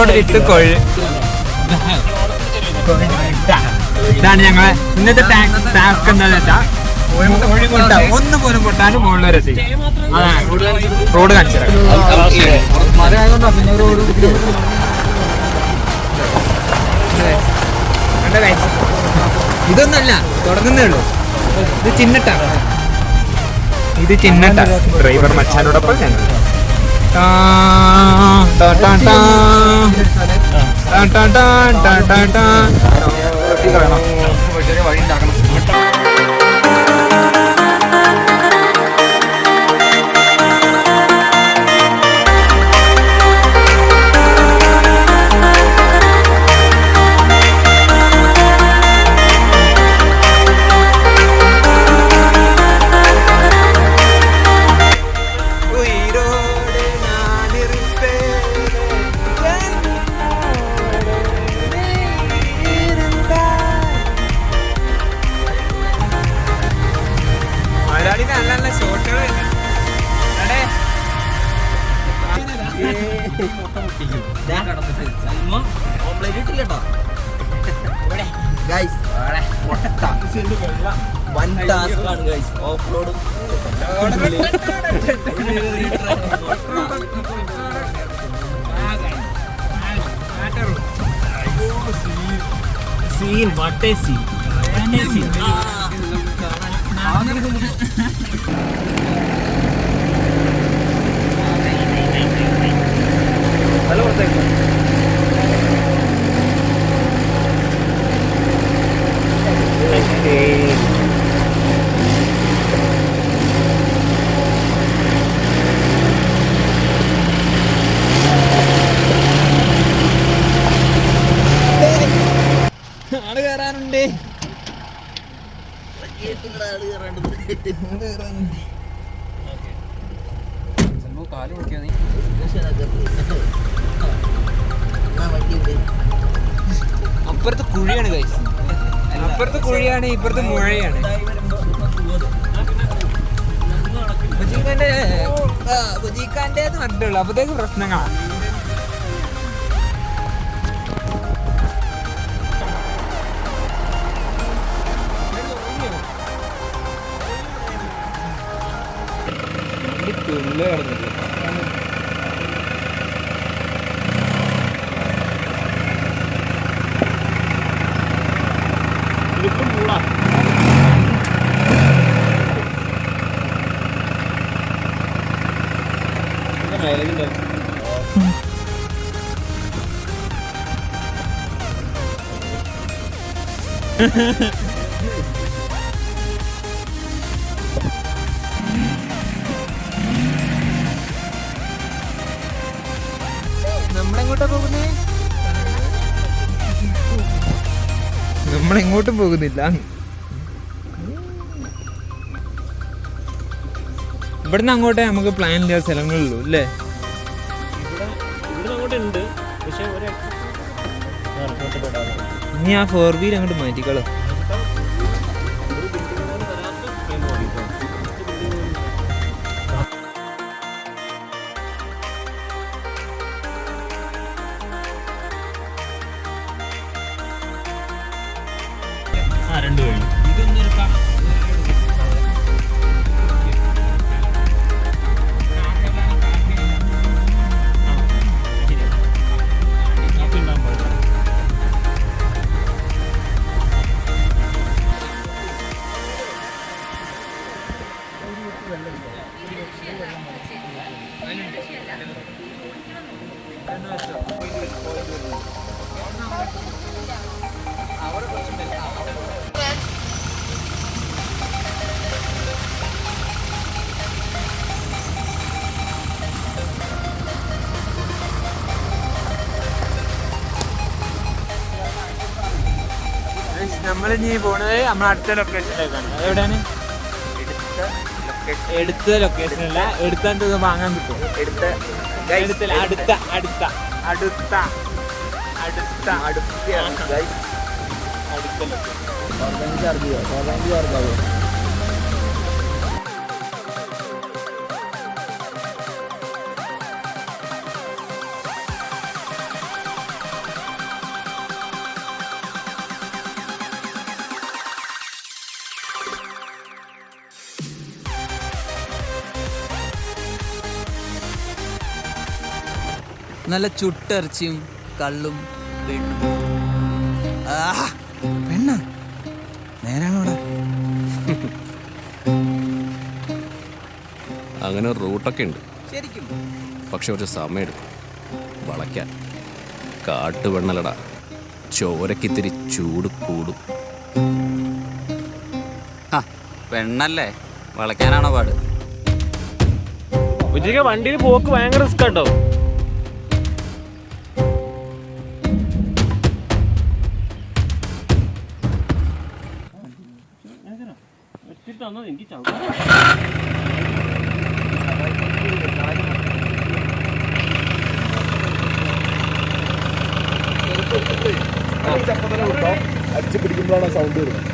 Road വിത്ത് കൊഴ് ഇതാണ് ഞങ്ങളെ ഇന്നത്തെ ടാസ്ക് എന്താന്ന് വെച്ചാ കോഴിമുട്ട ഒന്ന് പോലും പൊട്ടാനും മുകളിൽ വരെ റോഡ് കാണിച്ചത്. ഇതൊന്നല്ല തുടങ്ങുന്നേ ഉള്ളൂ. ഇത് ചിന്നട്ടാണ്. ഇത് ചിന്നട്ട. ഡ്രൈവർ മച്ചാനോടൊപ്പം ഞങ്ങൾ ടാ, ടാ, വൺ ടാസ്ക് ആണ് guys off road scene what scene Saludos, Héctor. കുഴിയാണ് കഴിച്ചു അപ്പുറത്ത് കുഴിയാണ് ഇപ്പുറത്ത് മുഴയാണ്. ബുജീഖാന്റെ പറഞ്ഞിട്ടുള്ളൂ പ്രശ്നങ്ങളാണ്. നമ്മളെങ്ങോട്ടാ പോകുന്നേ നമ്മളെങ്ങോട്ടും പോകുന്നില്ല ഇവിടുന്ന് അങ്ങോട്ടേ നമുക്ക് പ്ലാൻ ഇല്ലാത്ത സ്ഥലങ്ങളുള്ളൂ അല്ലേ? ഇവിടെ അങ്ങോട്ട് ഉണ്ട്. പക്ഷെ ഒരു ഇനി ആ ഫോർ വീൽ അങ്ങോട്ട് മാറ്റിക്കളോ. നമ്മൾ ഇനി പോണത് നമ്മളെ അടുത്ത ലൊക്കേഷനിലേക്കാണ് എവിടെയാണ്? എടുത്ത ലൊക്കേഷൻ അല്ല എടുത്ത വാങ്ങാൻ കിട്ടും? എടുത്ത എടുത്തില്ല അടുത്ത അടുത്ത. അടുത്ത. അടുത്ത. അടുത്താണ് ഗൈസ് അടുത്ത ലൊക്കേഷൻ ചാർജ് ചെയ്യാം ചാർജ് ആവുക നല്ല ചുട്ടിറച്ചിയും കള്ളും പെണ്ണും ആ പെണ്ണ. നേരാണോടാ? അങ്ങനെ റൂട്ടൊക്കെ ഉണ്ട്. ശരിക്കും. പക്ഷെ ഒരു സമയമെടുക്കും വളയ്ക്കാൻ. കാട്ടുവെണ്ണലട ചോരക്കിത്തിരി ചൂട് കൂടും. ആ പെണ്ണല്ലേ വളയ്ക്കാനാണോ പാട്? ഉച്ചയ്ക്ക് വണ്ടിയിൽ പോക്ക് ഭയങ്കര റിസ്ക് കേട്ടോ എനിക്ക് അടിച്ചു പിടിക്കുമ്പോഴാണ് സൗണ്ട് വരുന്നത്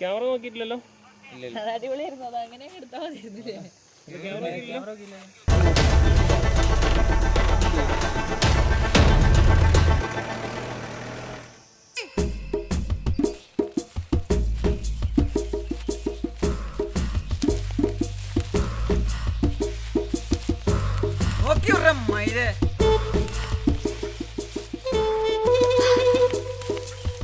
ക്യാമറ നോക്കിയിട്ടില്ലല്ലോ? അടിപൊളിയായിരുന്നു അത് അങ്ങനെ എടുത്താൽ മതിയായിരുന്നില്ലേ? നോക്കി വിട്രെ മയിലേ.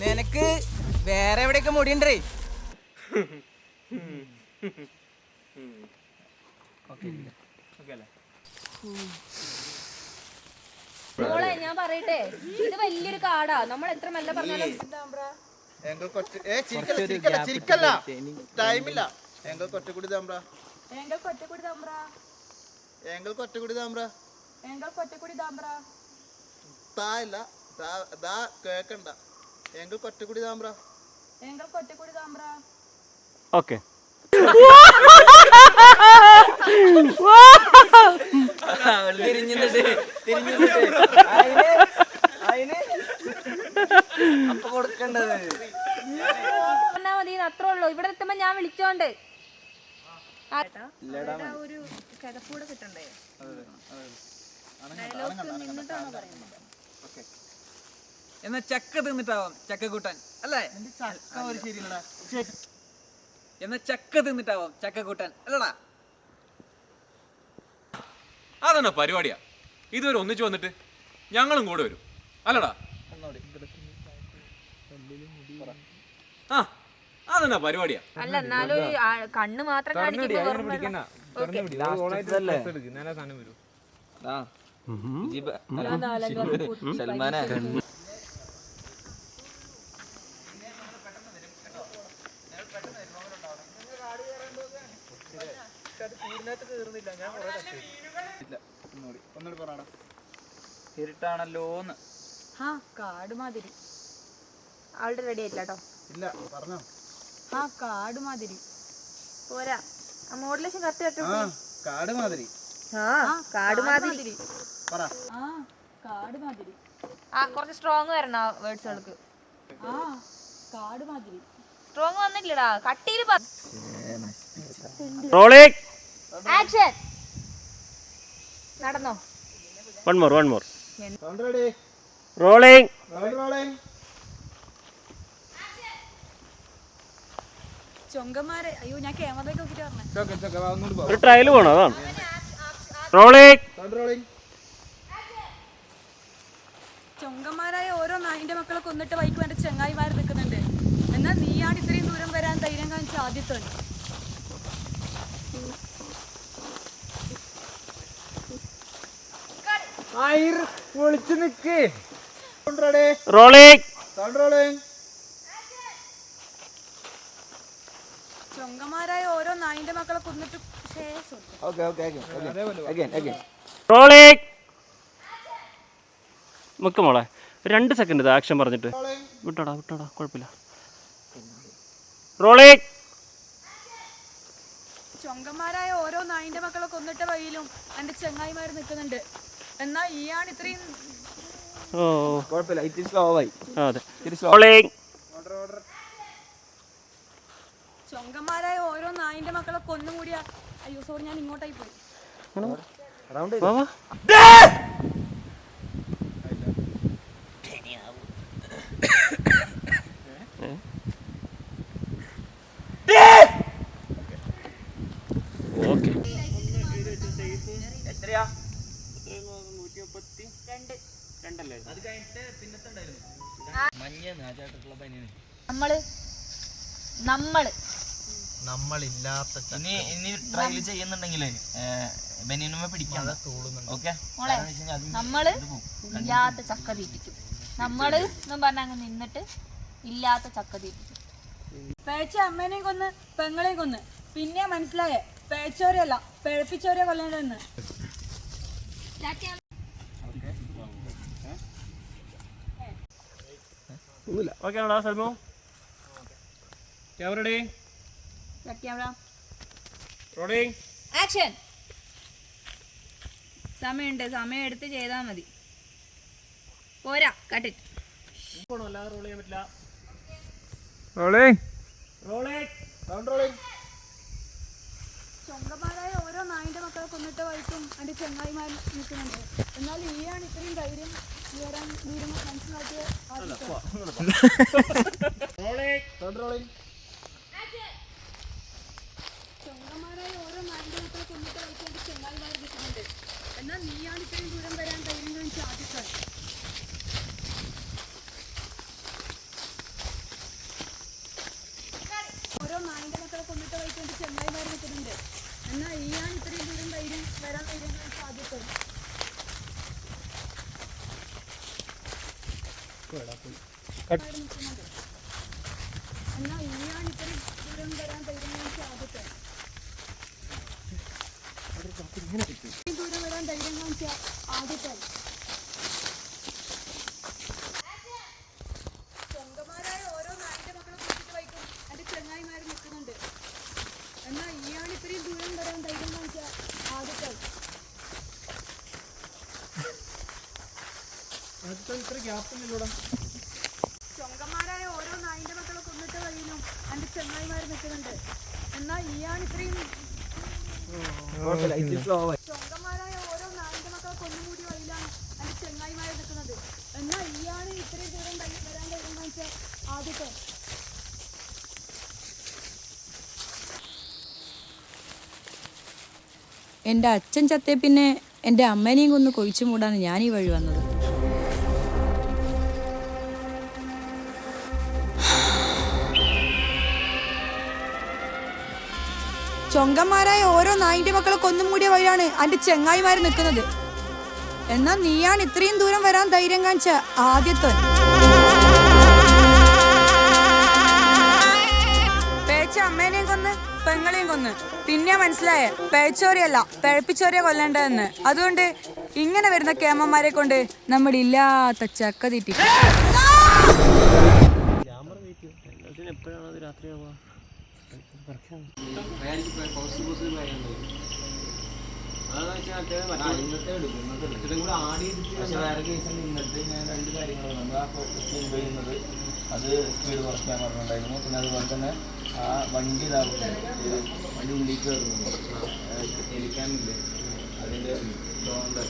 നിനക്ക് വേറെ എവിടെയൊക്കെ മുടിയുണ്ടേ? മോളെ ഞാൻ പറയട്ടെ ഇത് വലിയൊരു കാടാ. നമ്മൾ എത്ര മെല്ലെ പറഞ്ഞാലും ടൈമില്ല എങ്കിൽ കൊറ്റക്കുടി താമ്പ്ര എങ്കിൽ കൊറ്റക്കുടി താമ്പ്ര എങ്കിൽ കൊറ്റക്കുടി താമ്പ്ര എങ്കിൽ കൊറ്റക്കുടി താമ്പ്ര താ ഇല്ല. ദാ ദാ കേക്കണ്ട. എങ്കിൽ കൊറ്റക്കുടി താമ്പ്ര എങ്കിൽ കൊറ്റക്കുടി താമ്പ്ര ഓക്കെ. അത്രേ ഉള്ളൂ. ഇവിടെ എത്തുമ്പോ ഞാൻ വിളിച്ചോണ്ട്. ഒരു കിതപ്പൂടെ കിട്ടണ്ടേ? എന്നാ ചക്ക തിന്നിട്ടാവാം. ചക്ക കൂട്ടാൻ. അല്ലേ? എന്നാ ചക്ക തിന്നിട്ടാവാം ചക്ക കൂട്ടാൻ. അല്ലടാ. അതെന്നാ പരിപാടിയാ? ഇതുവരെ ഒന്നിച്ചു വന്നിട്ട് ഞങ്ങളും കൂടെ വരും. അല്ലടാ. ആ അതെന്നാ പരിപാടിയാ? അല്ല എന്നാലും ഒരു ആ- കണ്ണ് മാത്രം കാണിക്കുമ്പോ വെറും പിടിക്കണ്ട. ഓക്കേ. സൽമാനെ. ഇരുട്ടാണല്ലോന്ന് ആ കാട് മാതിരി. ആളുടെ റെഡി കേട്ടോ ഇല്ല പറഞ്ഞോ. ആ കാട് മാതിരി. പോരാ. ആ മോഡലേഷൻ കറക്റ്റ് കേട്ടോ ആ കാട് മാതിരി. ആ കാട് മാതിരി. പറ. ആ കാട് മാതിരി. ആ കുറച്ച് സ്ട്രോങ് വരണം ആ വേർഡ്സുകൾക്ക് ആ കാട് മാതിരി. സ്ട്രോങ് വന്നില്ലടാ കട്ടിയിൽ റോളിംഗ് ആക്ഷൻ നടന്നോ? One more one more rolling ഒരു ട്രയൽ പോകണം അതാണ്. റോളിംഗ് ചൊങ്കന്മാരായ ഓരോ നായിന്റെ മക്കളെ കൊന്നിട്ട് ബൈക്ക് വേണ്ട ചങ്ങായിമാർ നിൽക്കുന്നുണ്ട്. എന്നാൽ നീയാണ് ഇത്രയും ദൂരം വരാൻ ധൈര്യം കാണിച്ച ആദ്യത്തെ ആയിർ പൊളിച്ചു നിക്ക്. റോളിംഗ് ഓരോ നായിന്റെ മക്കളെ കൊന്നിട്ട് റോളിംഗ് മുക്ക് മോളെ. ഒരു രണ്ട് സെക്കൻഡ് ഇത് ആക്ഷൻ പറഞ്ഞിട്ട്. വിട്ടോടാ വിട്ടോടാ കുഴപ്പമില്ല. റോളിംഗ് ചൊങ്കന്മാരായ ഓരോ നായിന്റെ മക്കളെ കൊന്നിട്ട വഴിയിലും എന്റെ ചെങ്ങായിമാർ നിൽക്കുന്നുണ്ട്. എന്നാ ഈയാണ് ഇത്രയും ഓ. ആ, അതെ. റോളിംഗ് ചൊങ്കന്മാരായ ഓരോ നായിന്റെ മക്കളെ കൊന്നുകൂടിയ അയ്യോ സോറി ഞാൻ ഇങ്ങോട്ടായി പോയി വാ വാ ഓക്കെ നമ്മൾ നമ്മൾ നമ്മളില്ലാത്ത ഇനി ഇനി ട്രയൽ ചെയ്യുന്നുണ്ടെങ്കിൽ ബനിയനുമ പിടിക്കാതെ ഓക്കെ? മോളെ നമ്മൾ ഇല്ലാത്ത ചക്ക തീറ്റിക്കും നമ്മൾ എന്നും പറഞ്ഞ അങ്ങ് നിന്നിട്ട് ഇല്ലാത്ത ചക്ക തീറ്റിക്കും പേച്ച അമ്മേനെയും കൊന്ന് പെങ്ങളെയും കൊന്ന്. പിന്നെ മനസ്സിലായേ പേച്ചോരെയല്ല പിഴപ്പിച്ചോരെ കൊല്ലേണ്ടെന്ന് ഓക്കെ. ആണോ സൽമോ ക്യാമറ റെഡി റോളിംഗ് ആക്ഷൻ സമയമുണ്ട് സമയം എടുത്ത് ചെയ്താൽ മതി. പോരാ കട്ട് അല്ലാതെ റോൾ ചെയ്യാൻ പറ്റില്ല. റോളിംഗ് റോളിംഗ് ചൊങ്കന്മാരായ ഓരോ നായിന്റെ മക്കളെ കൊന്നിട്ട് വഴിക്കും എന്റെ ചെങ്ങായിമാർ നിൽക്കുന്നുണ്ട്. എന്നാൽ ഈയാണ് ഇത്രയും ധൈര്യം വരാൻ വീരം മനസ്സിലാക്കിയ ആദ്യത്തെ ചൊങ്കന്മാരായ ഓരോ വഴിക്കും എന്റെ ചെങ്ങായിമാർ നിൽക്കുന്നുണ്ട് എന്നാൽ നീയാണ് ഇത്രയും ദൂരം വരാൻ ധൈര്യം കാണിച്ച ആദ്യത്തെ ഓരോ നായിന്റെ മക്കളെ കൊണ്ടിട്ട് എന്റെ ചെങ്ങായിമാർ നിൽക്കുന്നുണ്ട് എന്നാൽ ഈയാണ് ഇത്രയും ദൂരം ധൈര്യം വരാൻ ധൈര്യം കാണിച്ച ആദ്യത്തെ എന്നാ ഈയാണ് ഇത്രയും ദൂരം വരാൻ ധൈര്യം കാണിച്ച ആദ്യത്തെ ഇത്രയും ദൂരം വരാൻ ധൈര്യം കാണിച്ച ആദ്യത്തെ സ്വന്തമാരായ ഓരോ നാടിന്റെ മക്കളെ കുറിച്ചിട്ട് വൈക്കും എന്റെ ചെങ്ങായിമാര് നിൽക്കുന്നുണ്ട് എന്നാ ഈയാണ് ഇത്രയും ദൂരം വരാൻ ധൈര്യം കാണിച്ച ആദ്യത്തെ ചൊങ്കന്മാരായ ഓരോ നായിന്റെ മക്കളെ കൊന്നിട്ട് കഴിയുന്നു. എന്റെ ചെങ്ങായിമാര് നിൽക്കുന്നുണ്ട്. എന്നാ ഈയാണ് ഇത്രയും ചൊങ്കന്മാരായ ഓരോ നായിന്റെ മക്കളെ കൊന്നുകൂടി വഴിയിലാണ് എന്റെ നിൽക്കുന്നത്. എന്നാ ഇത്രയും ദൂരം വരാൻ കഴിയുന്ന ആദ്യത്തെ. എന്റെ അച്ഛൻ ചത്തേ പിന്നെ എന്റെ അമ്മേനെയും കൊന്ന് കൊഴിച്ചു മൂടാണ് ഞാൻ ഈ വഴി വന്നത്. ചൊങ്കന്മാരായ ഓരോ നായിന്റെ മക്കളെ കൊന്നും കൂടിയ വഴിയാണ് അന്റെ ചെങ്ങായിമാര് നിൽക്കുന്നത്. എന്നാ നീയാണ് ഇത്രയും ദൂരം വരാൻ ധൈര്യം കാണിച്ച ആദ്യത്തെ. പേച്ച അമ്മേനെയും കൊന്ന് പെങ്ങളെയും കൊന്ന്. പിന്നെ മനസ്സിലായ പേച്ചോറിയല്ല പഴപ്പിച്ചോരെ കൊല്ലേണ്ടതെന്ന്. അതുകൊണ്ട് ഇങ്ങനെ വരുന്ന കേമന്മാരെ കൊണ്ട് നമ്മുടെ ഇല്ലാത്ത ചക്ക തീറ്റി എപ്പോഴാണ് രാത്രിയാവുക? അത് സ്പീഡ് കുറയ്ക്കാൻ പറഞ്ഞിട്ടുണ്ടായിരുന്നു പിന്നെ അതുപോലെ തന്നെ ആ. വണ്ടി ഇതാകുന്നുണ്ട് വണ്ടി ഉള്ളിൽ കയറുന്നുണ്ട് എലിക്കാനില്ലേ അതിന്റെ ഡ്രോണിന്റെ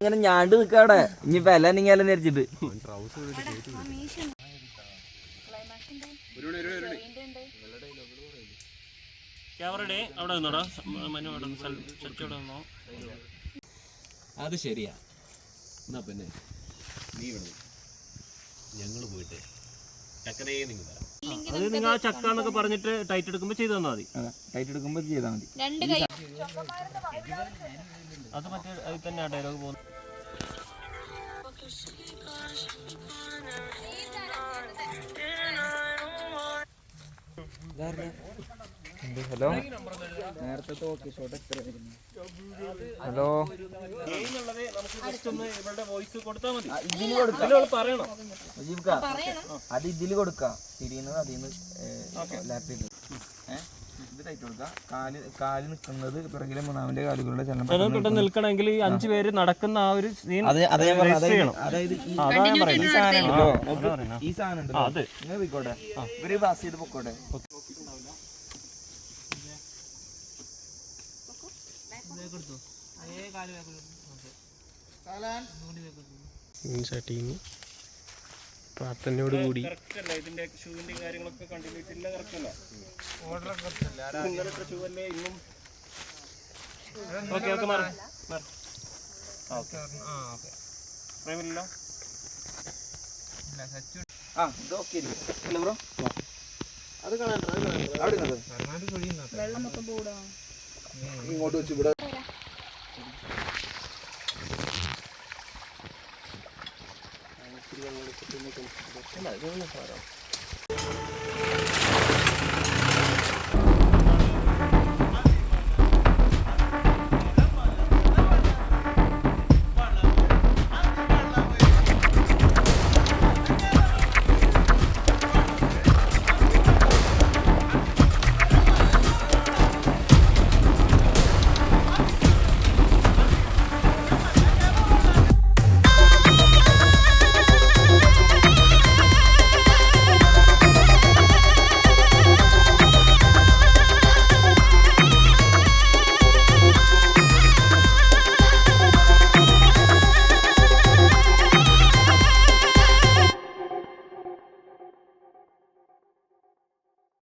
ഇങ്ങനെ ഞാണ്ട് നിക്കാടെ. ഇനി വില നീങ്ങാലും നേരിച്ചിട്ട് അത് ശരിയാ. എന്നാ പിന്നെ നീ ഇവിടെ. ഞങ്ങൾ പോയിട്ട് ചക്കരേ നിങ്ങൾ അത് നിങ്ങൾ ആ ചക്ക എന്നൊക്കെ പറഞ്ഞിട്ട് ടൈറ്റ് എടുക്കുമ്പോൾ ചെയ്തു തന്നാൽ മതി ടൈറ്റ് എടുക്കുമ്പോൾ ചെയ്താൽ മതി. രണ്ട് കൈ അത് മറ്റേ അതിൽ തന്നെ ആ ഡയലോഗ് പോകുന്നു ഹലോ ഹലോ. നേരത്തെ കൊടുക്കാം ഇതിലവൾ പറയണം മുജീബ്ക്ക, അത് ഇതിൽ കൊടുക്കാം. തിരിയുന്നത് അതിന്ന് ചെയ്ത് ഏഹ് ഇത് ടൈറ്റ് കൊടുക്കാം. കാൽ കാൽ നിൽക്കുന്നത് പിറകിലെ മൂന്നാമന്റെ കാലുകളുടെ ചലനം നിൽക്കണമെങ്കിൽ ഈ അഞ്ച് പേര് നടക്കുന്ന ആ ഒരു സീൻ. അതായത് ഈ സാധനം ഈ സാധനം ഉണ്ടല്ലോ. അത്. നിങ്ങൾ പോയിക്കോട്ടെ. ഇവർ പാസ് ചെയ്ത് പൊക്കോട്ടെ പ്രാർത്ഥനയോട് കൂടി. ഇതിന്റെ കാര്യങ്ങളൊക്കെ കണ്ടിന്യൂറ്റി ഇല്ല കറക്റ്റ് അല്ല ഇന്നലത്തെ ഷൂ അല്ലേ? ഇന്നും? ഓക്കെ ഓക്കെ മാറി. മാറി. പ്രേമില്ലല്ലോ? ആ ഇത് ഓക്കെ അല്ലേ ബ്രോ. അത് അവിടെ ഇരുന്നത് വെള്ളം മൊത്തം പോടാ ഇങ്ങോട്ട് വെച്ച് ഇവിടെ ഇല്ല, ഇതൊന്നും സാരം